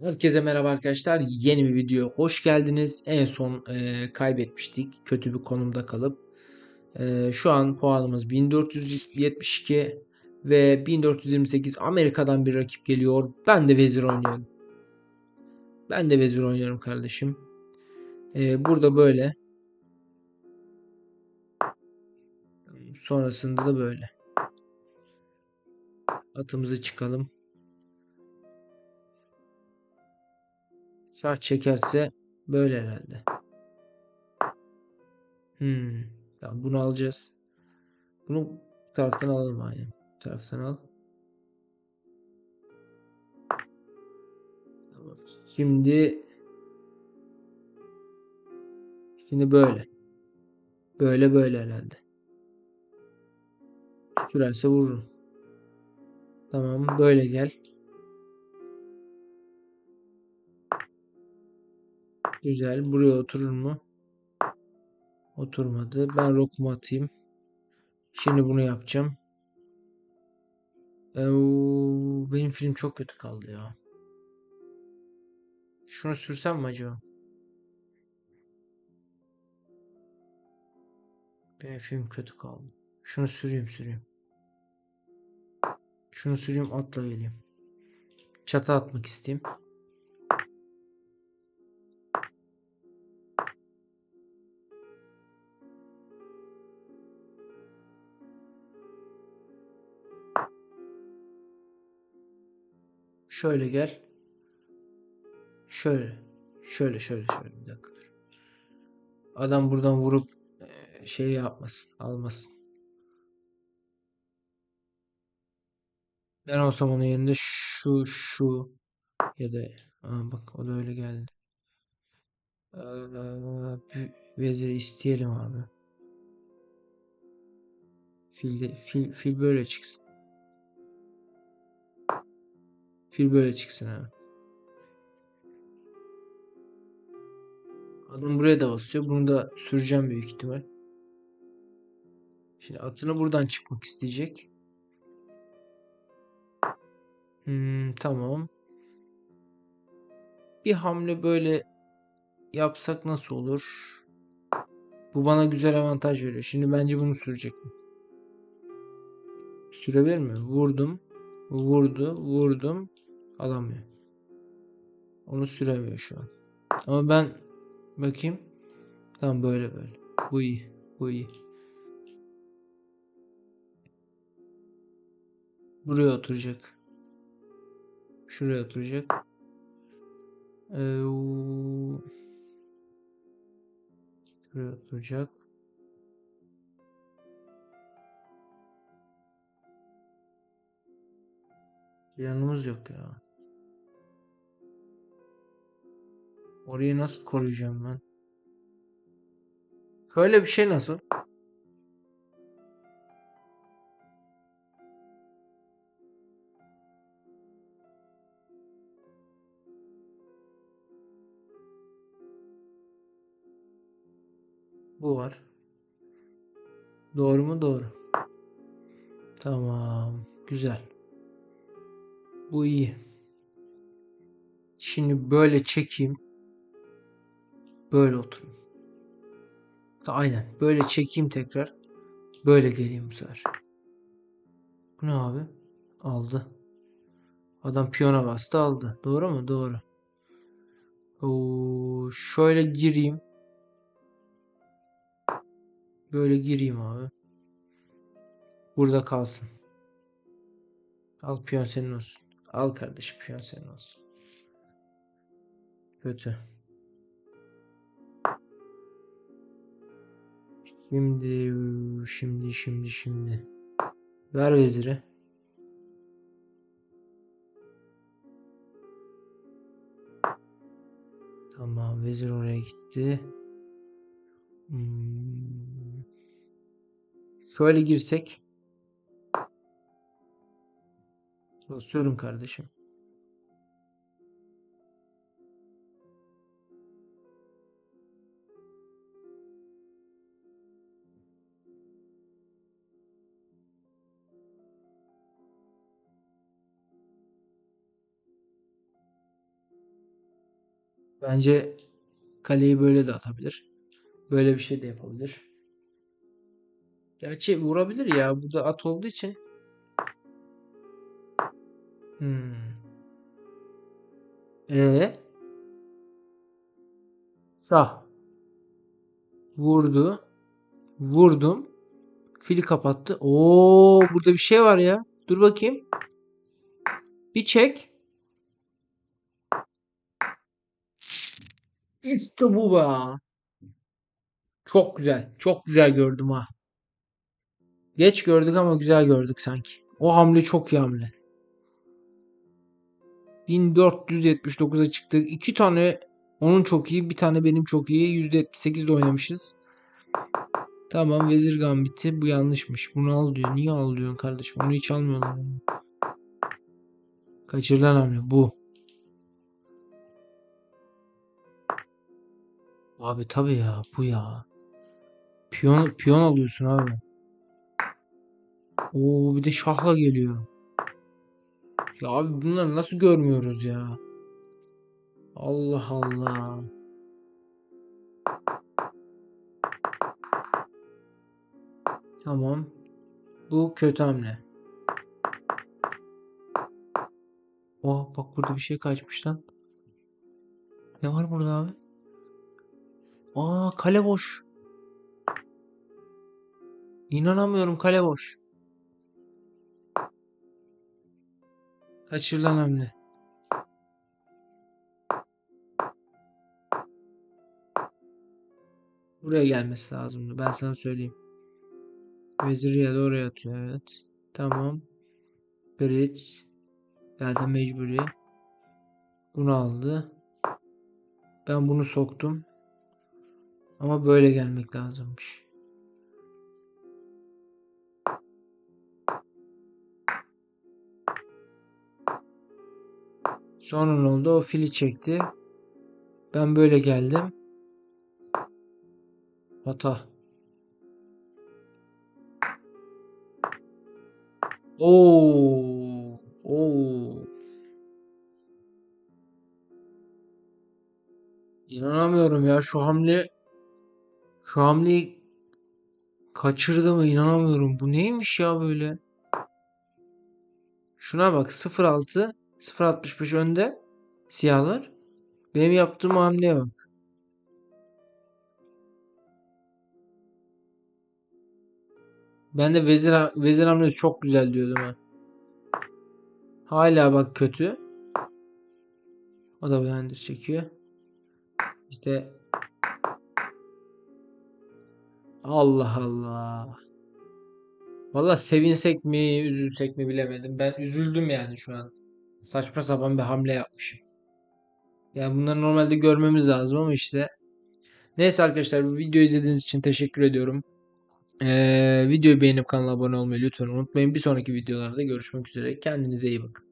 Herkese merhaba arkadaşlar. Yeni bir videoya hoş geldiniz. En son e, kaybetmiştik. Kötü bir konumda kalıp. E, şu an puanımız 1472 ve 1428 Amerika'dan bir rakip geliyor. Ben de vezir oynuyorum. Ben de vezir oynuyorum kardeşim. E, burada böyle. Sonrasında da böyle. Atımızı çıkalım. Şah çekerse böyle herhalde. Hmm. Tamam bunu alacağız. Bunu bu taraftan alalım aynen. Bu taraftan al. Tamam. Şimdi şimdi böyle. Böyle böyle herhalde. Sürerse vururum. Tamam böyle gel. Güzel. Buraya oturur mu? Oturmadı. Ben rokumu atayım. Şimdi bunu yapacağım. Ee, benim film çok kötü kaldı ya. Şunu sürsem mi acaba? Benim film kötü kaldı. Şunu süreyim süreyim. Şunu süreyim atla geleyim. Çatı atmak isteyeyim. Şöyle gel. Şöyle. Şöyle şöyle şöyle bir dakika. Adam buradan vurup şey yapmasın, almasın. Ben olsam onun yerinde şu şu ya da Aa, bak o da öyle geldi. Ee, vezir isteyelim abi. Fil, de, fil, fil böyle çıksın. Fil böyle çıksın abi. Adam buraya da basıyor. Bunu da süreceğim büyük ihtimal. Şimdi atını buradan çıkmak isteyecek. Hmm, tamam. Bir hamle böyle yapsak nasıl olur? Bu bana güzel avantaj veriyor. Şimdi bence bunu sürecek? Sürebilir mi? Vurdum. Vurdu. Vurdum. Alamıyor. Onu süremiyor şu an. Ama ben bakayım. Tamam böyle böyle. Bu iyi. Bu iyi. Buraya oturacak. Şuraya oturacak. Ee, Şuraya oturacak. Yanımız yok ya. Orayı nasıl koruyacağım ben? Şöyle bir şey nasıl? Bu var. Doğru mu? Doğru. Tamam. Güzel. Bu iyi. Şimdi böyle çekeyim. Böyle oturayım. Aynen. Böyle çekeyim tekrar. Böyle geleyim bu sefer. Bu ne abi? Aldı. Adam piyona bastı aldı. Doğru mu? Doğru. Oo, şöyle gireyim. Böyle gireyim abi. Burada kalsın. Al piyon senin olsun. Al kardeşim piyon senin olsun. Kötü. Şimdi şimdi şimdi şimdi. Ver veziri. Tamam vezir oraya gitti. Hmm. Şöyle girsek. Basıyorum kardeşim. Bence kaleyi böyle de atabilir. Böyle bir şey de yapabilir. Gerçi vurabilir ya. Burada at olduğu için. Hmm. Ee? Şah. Vurdu. Vurdum. Fili kapattı. Oo, burada bir şey var ya. Dur bakayım. Bir çek. İşte bu be. Çok güzel. Çok güzel gördüm ha. Geç gördük ama güzel gördük sanki. O hamle çok iyi hamle. 1479'a çıktık. İki tane onun çok iyi. Bir tane benim çok iyi. %78'de oynamışız. Tamam Vezir Gambit'i. Bu yanlışmış. Bunu al diyor. Niye al diyorsun kardeşim? Onu hiç almıyorlar. Kaçırılan hamle bu. Abi tabii ya bu ya. Piyon, piyon alıyorsun abi. Oo bir de şahla geliyor. Ya abi bunları nasıl görmüyoruz ya? Allah Allah. Tamam. Bu kötü hamle. Oh bak burada bir şey kaçmış lan. Ne var burada abi? Aa kale boş. İnanamıyorum kale boş. Kaçırılan hamle. Buraya gelmesi lazımdı. Ben sana söyleyeyim. Veziri ya da oraya atıyor. Evet. Tamam. Bridge. Zaten mecburi. Bunu aldı. Ben bunu soktum. Ama böyle gelmek lazımmış. Sonra ne oldu? O fili çekti. Ben böyle geldim. Hata. Oo. Oo. İnanamıyorum ya şu hamle şu hamleyi kaçırdım inanamıyorum. Bu neymiş ya böyle? Şuna bak 06 0.65 önde siyahlar. Benim yaptığım hamleye bak. Ben de vezir, vezir hamlesi çok güzel diyordum ha. Hala bak kötü. O da blender çekiyor. İşte Allah Allah. Valla sevinsek mi, üzülsek mi bilemedim. Ben üzüldüm yani şu an. Saçma sapan bir hamle yapmışım. Yani bunları normalde görmemiz lazım ama işte. Neyse arkadaşlar bu videoyu izlediğiniz için teşekkür ediyorum. Ee, videoyu beğenip kanala abone olmayı lütfen unutmayın. Bir sonraki videolarda görüşmek üzere. Kendinize iyi bakın.